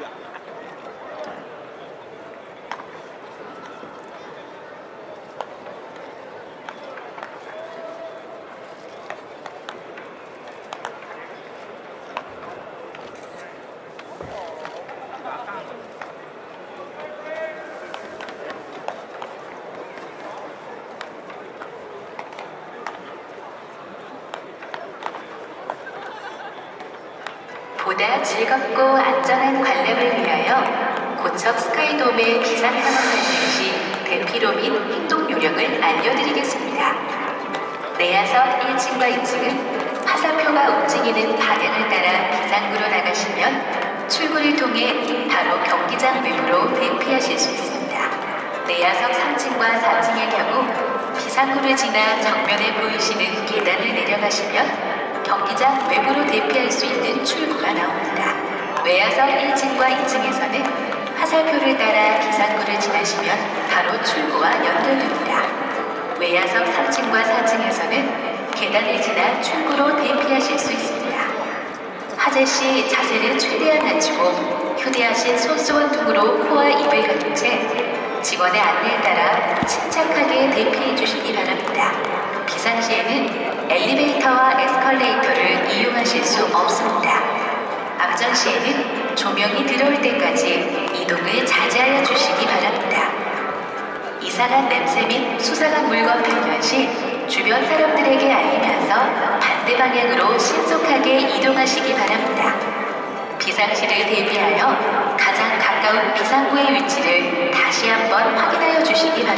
that. 보다 즐겁고 안전한 관람을 위하여 고척 스카이돔의 비상 상황 발생 시 대피로 및 행동 요령을 알려드리겠습니다. 내야석 1층과 2층은 화살표가 움직이는 방향을 따라 비상구로 나가시면 출구를 통해 바로 경기장 외부로 대피하실 수 있습니다. 내야석 3층과 4층의 경우 비상구를 지나 정면에 보이시는 계단을 내려가시면 경기장 외부로 대피할 수 있는 출구가 나옵니다. 외야석 1층과 2층에서는 화살표를 따라 비상구를 지나시면 바로 출구와 연결됩니다. 외야석 3층과 4층에서는 계단을 지나 출구로 대피하실 수 있습니다. 화재 시 자세를 최대한 낮추고 휴대하신 손수건 등으로 코와 입을 가린 채 직원의 안내에 따라 침착하게 대피해 주시기 바랍니다. 에스컬레이터를 이용하실 수 없습니다. 암전 시에는 조명이 들어올 때까지 이동을 자제하여 주시기 바랍니다. 이상한 냄새 및 수상한 물건 발견 시 주변 사람들에게 알리면서 반대 방향으로 신속하게 이동하시기 바랍니다. 비상시를 대비하여 가장 가까운 비상구의 위치를 다시 한번 확인하여 주시기 바랍니다.